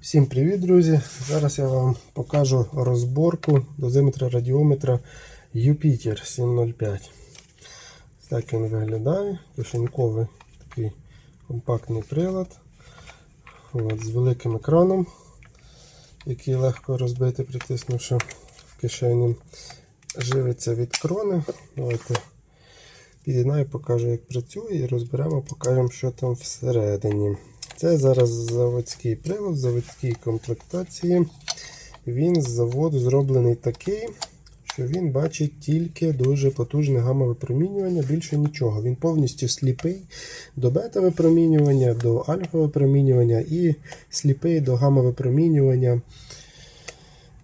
Всім привіт, друзі! Зараз я вам покажу розборку дозиметра радіометра Юпітер 705. Так він виглядає. Кишеньковий такий компактний прилад. От, з великим екраном, який легко розбити, притиснувши в кишені. Живиться від крони. Давайте під'єднаю, покажу, як працює, і розберемо, покажемо, що там всередині. Це зараз заводський прилад, заводській комплектації. Він з заводу зроблений такий, що він бачить тільки дуже потужне гамма-випромінювання, більше нічого. Він повністю сліпий до бета-випромінювання, до альфа-випромінювання і сліпий до гамма-випромінювання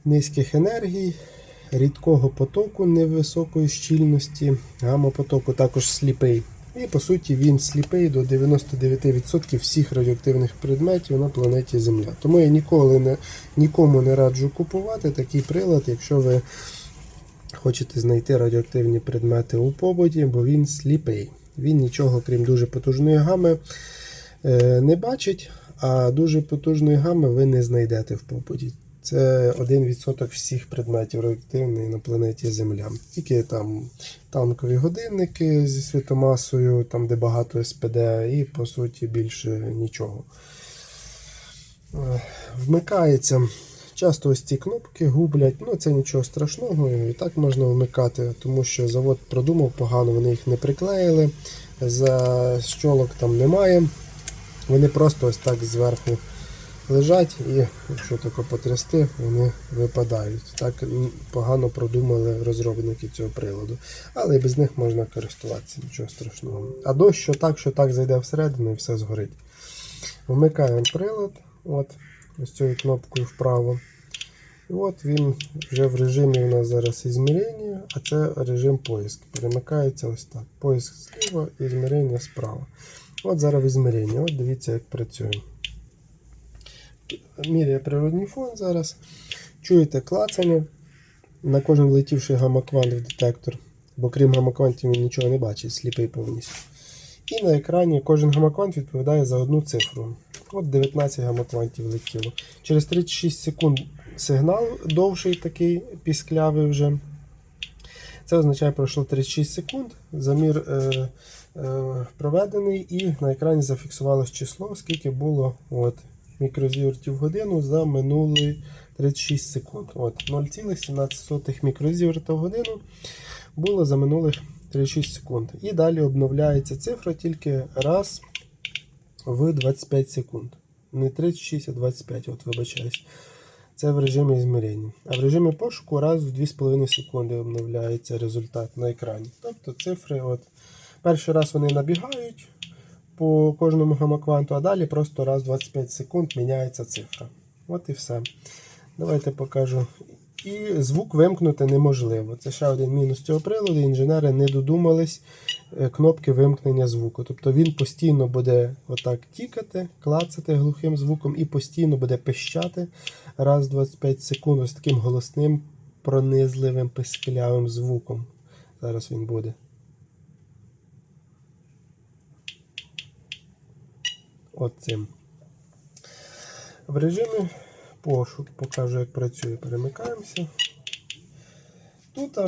низьких енергій, рідкого потоку невисокої щільності, гамма-потоку також сліпий. І по суті він сліпий до 99% всіх радіоактивних предметів на планеті Земля. Тому я ніколи не, нікому не раджу купувати такий прилад, якщо ви хочете знайти радіоактивні предмети у побуті, бо він сліпий. Він нічого, крім дуже потужної гами, е, не бачить, а дуже потужної гами ви не знайдете в побуті. Це 1% всіх предметів радіоактивної на планеті Земля. Тільки там танкові годинники зі світомасою, там де багато СПД, і по суті більше нічого. Е, Вмикається. Часто ось ці кнопки гублять, ну це нічого страшного, і так можна вмикати, тому що завод продумав погано, вони їх не приклеїли, за щолок там немає. Вони просто ось так зверху лежать і якщо тако потрясти, вони випадають. Так погано продумали розробники цього приладу. Але і без них можна користуватися, нічого страшного. А дощ що так, що так зайде всередину і все згорить. Вмикаємо прилад, от, ось цією кнопкою вправо. І от він вже в режимі у нас зараз ізмірення, а це режим поиск. Перемикається ось так. Поиск зліва змірення справа. От зараз в. От дивіться, як працює. Міряє природний фон зараз. Чуєте клацання. На кожен влетівший гамаквант в детектор, бо крім гамаквантів він нічого не бачить, сліпий повністю. І на екрані кожен гамаквант відповідає за одну цифру. От 19 гамаквантів летіло. Через 36 секунд сигнал довший такий пісклявий вже. Це означає, пройшло 36 секунд, замір е, е, проведений, і на екрані зафіксувалось число, скільки було от, мікрозівертів в годину за минулі 36 секунд. От, 0,17 мікрозіверта в годину було за минулих 36 секунд. І далі обновляється цифра тільки раз в 25 секунд. Не 36, а 25, от вибачаюсь. Це в режимі зміряння. А в режимі пошуку раз в 2,5 секунди обновляється результат на екрані. Тобто цифри, от, перший раз вони набігають по кожному гамакванту, а далі просто раз в 25 секунд міняється цифра. От і все. Давайте покажу. І звук вимкнути неможливо. Це ще один мінус цього приладу. Інженери не додумались е, кнопки вимкнення звуку. Тобто він постійно буде отак тікати, клацати глухим звуком і постійно буде пищати раз в 25 секунд з таким голосним, пронизливим, писклявим звуком. Зараз він буде. От цим. В режимі пошук покажу, як працює. Перемикаємося. Тут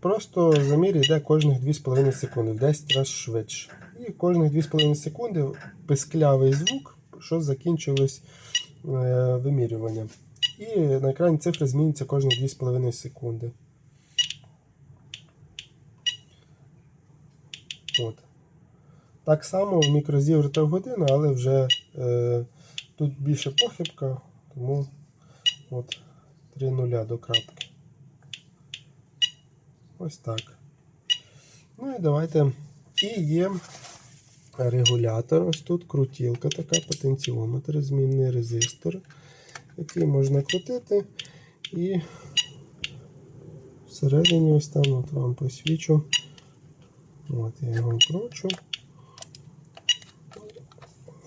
просто замір йде кожних 2,5 секунди, в 10 разів швидше. І кожних 2,5 секунди писклявий звук, що закінчилось е, вимірювання. І на екрані цифри змінюються кожні 2,5 секунди. От. Так само в мікрозіверта в годину, але вже е, тут більше похибка, тому от 3 нуля до крапки. Ось так. Ну і давайте. І є регулятор. Ось тут крутілка, така потенціометр, змінний резистор, який можна крутити. І всередині ось там от вам посвічу. От я його кручу.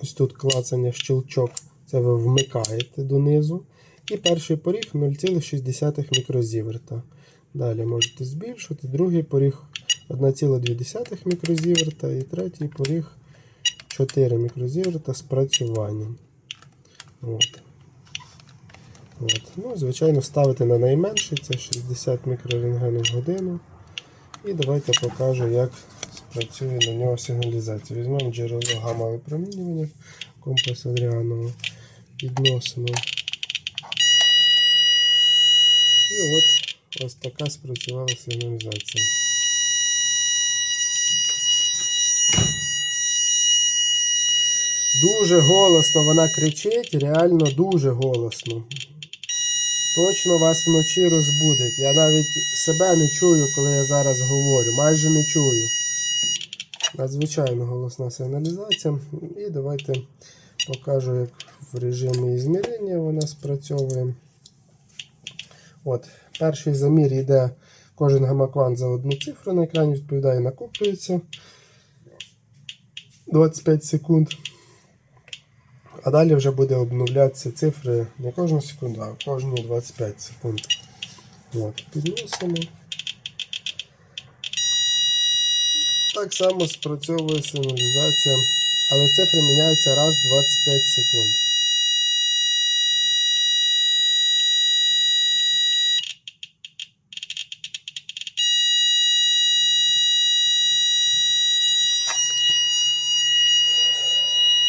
Ось тут клацання щелчок, це ви вмикаєте донизу. І перший поріг 0,6 мікрозіверта. Далі можете збільшити. Другий поріг 1,2 мікрозіверта і третій поріг 4 мікрозіверта з працюванням. От. От. Ну, звичайно, ставити на найменший, це 60 мікрорентгенів в годину. І давайте покажу, як спрацює на нього сигналізація. Візьмемо джерело гамма випромінювання компас Адріанова, підносимо. І от ось така спрацювала сигналізація. Дуже голосно вона кричить, реально дуже голосно. Точно вас вночі розбудить. Я навіть себе не чую, коли я зараз говорю. Майже не чую. Надзвичайно голосна сигналізація. І давайте покажу, як в режимі ізмірення вона спрацьовує. От, перший замір йде кожен гамаквант за одну цифру на екрані, відповідає, накоплюється 25 секунд. А далі вже буде обновлятися цифри не кожну секунду, а кожні 25 секунд. От, підносимо. Так само спрацьовує сигналізація, але цифри міняються раз в 25 секунд.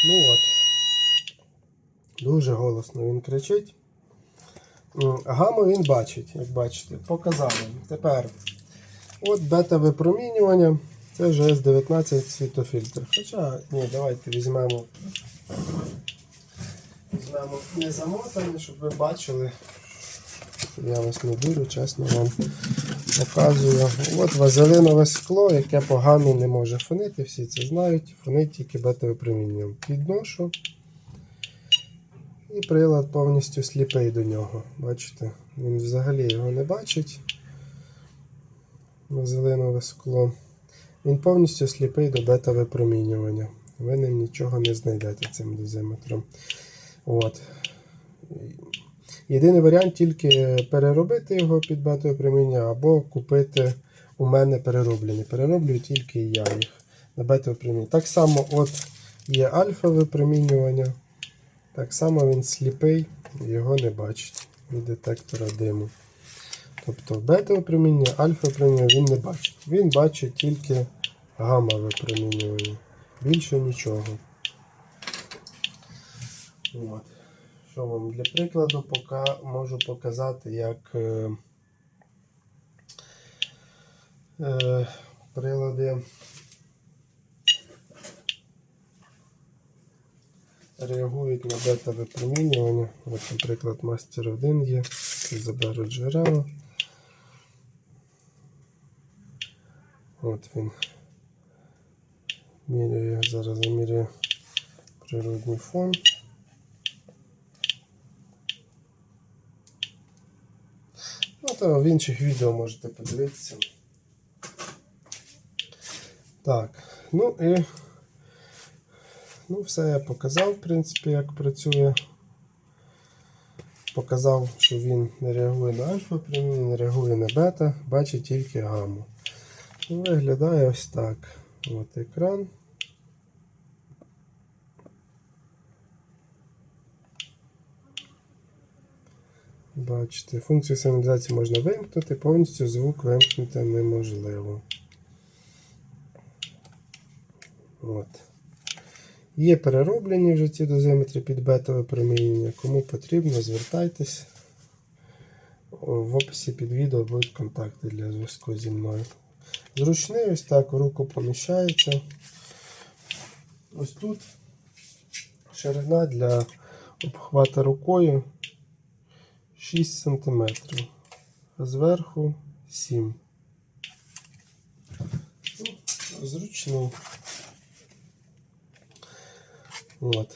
Ну от. Дуже голосно він кричить. Гаму він бачить, як бачите, показали. Тепер от бета-випромінювання. Це GS19 світофільтр. Хоча, ні, давайте візьмемо. Візьмемо не замотане, щоб ви бачили. Я вас не дурю, чесно вам показую. От вазелинове скло, яке по гамі не може фонити, всі це знають. Фонить тільки бета-випромінюванням. Підношу. І прилад повністю сліпий до нього. Бачите, він взагалі його не бачить. Вазелинове скло. Він повністю сліпий до бета-випромінювання. Ви ним нічого не знайдете цим дозиметром. От. Єдиний варіант тільки переробити його під бета-випромінювання або купити у мене перероблені. Перероблюю тільки я їх на бета-випромінювання. Так само от є альфа-випромінювання. Так само він сліпий, його не бачить від детектора диму. Тобто бета-випромінювання, альфа-випромінювання він не бачить. Він бачить тільки гамма-випромінювання. Більше нічого. От. Що вам для прикладу пока можу показати, як е, е, прилади реагують на бета-випромінювання. От, наприклад, мастер 1 є, заберу джерела. От він міряє, зараз заміряє природний фон. Ну, то в інших відео можете подивитися. Так, ну і ну, все я показав, в принципі, як працює. Показав, що він не реагує на альфа проміння, не реагує на бета, бачить тільки гамму. Ну, Виглядає ось так. От екран. Бачите, функцію сигналізації можна вимкнути, повністю звук вимкнути неможливо. От. Є перероблені вже ці дозиметри під бетове проміння. Кому потрібно, звертайтесь. В описі під відео будуть контакти для зв'язку зі мною. Зручний ось так руку поміщається. Ось тут ширина для обхвата рукою 6 см, а зверху 7 ну, Зручний. От.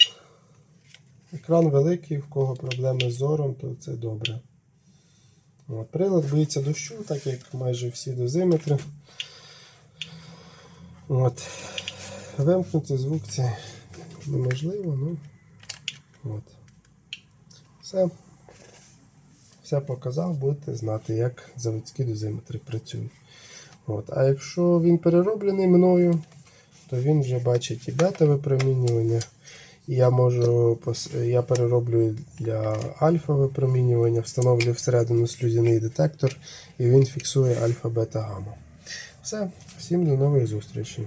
Екран великий, в кого проблеми з зором, то це добре. От. Прилад боїться дощу, так як майже всі дозиметри. От. Вимкнути звук це неможливо, ну от. Все. Все показав, будете знати, як заводські дозиметри працюють. От. А якщо він перероблений мною, то він вже бачить і бета випромінювання, я можу я перероблю для альфа випромінювання, встановлюю всередину слюдяний детектор, і він фіксує альфа, бета, гамма. Все, всім до нових зустрічей.